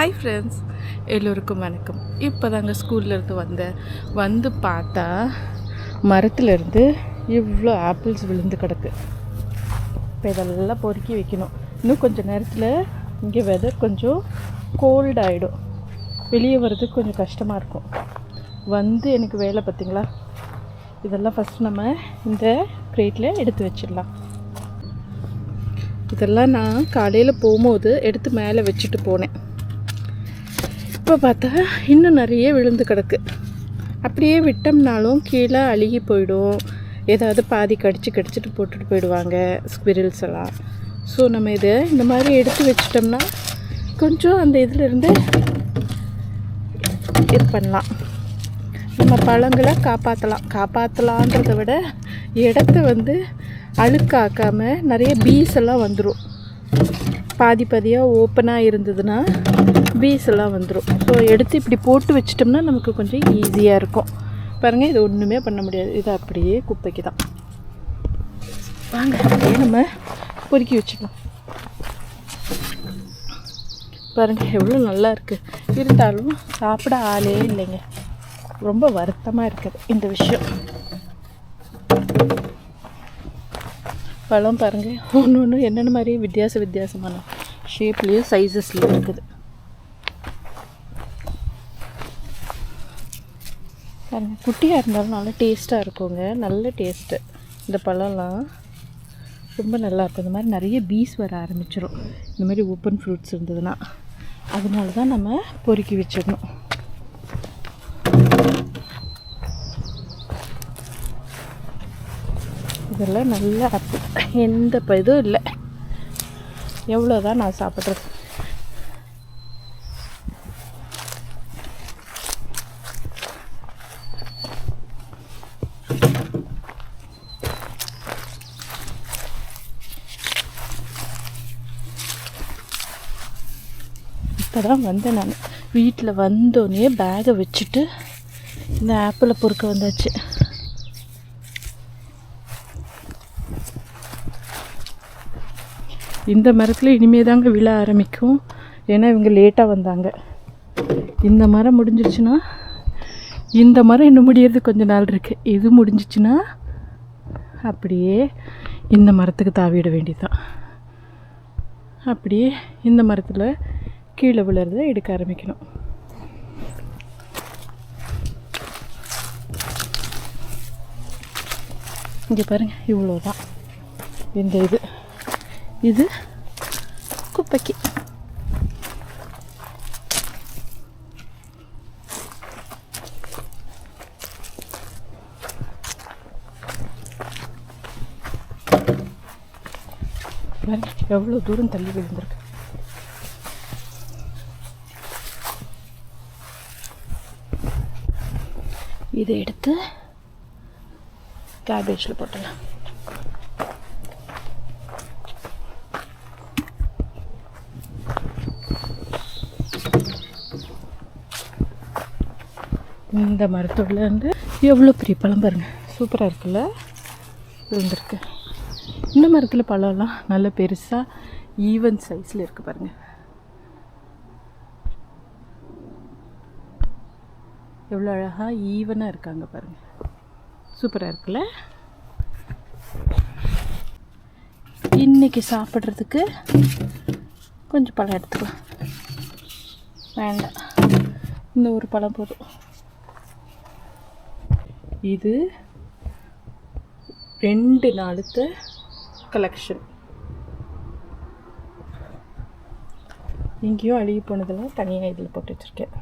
Hi friends எல்லோருக்கும் வணக்கம். இப்போ தாங்க ஸ்கூல்லேருந்து வந்தேன் வந்து பார்த்தா மரத்துலேருந்து இவ்வளோ ஆப்பிள்ஸ் விழுந்து கிடக்கு. இப்போ இதெல்லாம் பொறுக்கி வைக்கணும். இன்னும் கொஞ்சம் நேரத்தில் இங்கே வெதர் கொஞ்சம் கோல்ட் ஆகிடும் வெளியே வர்றதுக்கு கொஞ்சம் கஷ்டமாக இருக்கும். வந்து எனக்கு வேலை பார்த்தீங்களா இதெல்லாம் ஃபஸ்ட் நம்ம இந்த க்ரேட்டில் எடுத்து வச்சிடலாம். இதெல்லாம் நான் காலையில் போகும்போது எடுத்து மேலே வச்சுட்டு போனேன். இப்போ பார்த்தா இன்னும் நிறைய விழுந்து கிடக்கு. அப்படியே விட்டோம்னாலும் கீழே அழுகி போயிடும். ஏதாவது பாதி கடிச்சு கடிச்சிட்டு போட்டுட்டு போயிடுவாங்க ஸ்குவிரல்ஸ் எல்லாம். ஸோ நம்ம இதை இந்த மாதிரி எடுத்து வச்சிட்டோம்னா கொஞ்சம் அந்த இதிலிருந்து இது பண்ணலாம். நம்ம பழங்களை காப்பாற்றலாம் காப்பாற்றலான்றதை விட இடத்த வந்து அழுக்காக்காமல் நிறைய பீஸ் எல்லாம் வந்துடும் பாதி பாதியாக ஓப்பனாக இருந்ததுன்னா பீஸ் எல்லாம் வந்துடும் ஸோ எடுத்து இப்படி போட்டு வச்சிட்டோம்னா நமக்கு கொஞ்சம் ஈஸியாக இருக்கும். பாருங்கள் இது ஒன்றுமே பண்ண முடியாது. இது அப்படியே குப்பைக்கு தான் வாங்க அப்படியே நம்ம பொறுக்கி வச்சுக்கலாம். பாருங்கள் எவ்வளோ நல்லா இருக்குது இருந்தாலும் சாப்பிட ஆளே இல்லைங்க. ரொம்ப வருத்தமாக இருக்குது இந்த விஷயம். பழம் பாருங்கள் ஒன்று ஒன்று என்னென்ன மாதிரி வித்தியாச வித்தியாசமான ஷேப்லேயும் சைஸஸ்லேயும் இருக்குது. பாருங்க குட்டியாக இருந்தாலும் நல்லா டேஸ்ட்டாக இருக்குங்க. நல்ல டேஸ்ட்டு இந்த பழம்லாம் ரொம்ப நல்லா இருக்கும். இந்த மாதிரி நிறைய பீஸ் வர ஆரம்பிச்சிடும் இந்த மாதிரி ஓப்பன் ஃப்ரூட்ஸ் இருந்ததுன்னா. அதனால தான் நம்ம பொறுக்கி வச்சிடணும். இதெல்லாம் நல்லா எந்த இப்போ இதுவும் இல்லை. எவ்வளோ தான் நான் சாப்பிட்றது. பார்க்க தான் வந்தேன் நான். வீட்டில் வந்தோடனே பேகை வச்சுட்டு இந்த ஆப்பிளை பொறுக்க வந்தாச்சு. இந்த மரத்தில் இனிமே தாங்க விழ ஆரம்பிக்கும். ஏன்னா இவங்க லேட்டாக வந்தாங்க. இந்த மரம் முடிஞ்சிருச்சுன்னா இந்த மரம் இன்னும் முடியறது கொஞ்ச நாள் இருக்குது இது முடிஞ்சிச்சுன்னா அப்படியே இந்த மரத்துக்கு தாவிட வேண்டியதுதான். அப்படியே இந்த மரத்தில் கீழே விழுறத எடுக்க ஆரம்பிக்கணும். இங்கே பாருங்கள் இவ்வளோ தான் இந்த இது. இது குப்பைக்கு. எவ்வளோ தூரம் தள்ளி விழுந்திருக்கு. இதை எடுத்து கேபேஜில் போட்டலாம் இந்த மரத்தோட வந்து எவ்வளோ பெரிய பழம் பாருங்கள் சூப்பராக இருக்குல்ல? இருந்திருக்கு இந்த மரத்தில் பழம்லாம் நல்ல பெருசாக ஈவன் சைஸில் இருக்குது பாருங்கள் எவ்வளோ அழகாக ஈவனாக இருக்காங்க பாருங்கள் சூப்பராக இருக்குல்ல? இன்றைக்கி சாப்பிட்றதுக்கு கொஞ்சம் பழம் எடுத்துக்கலாம். வேண்டாம். இந்த ஒரு பழம் போதும். இது ரெண்டு நாளுக்கு கலெக்ஷன் எங்கேயோ அழுகி போனதெல்லாம் தனியாக இதில் போட்டு வச்சுருக்கேன்.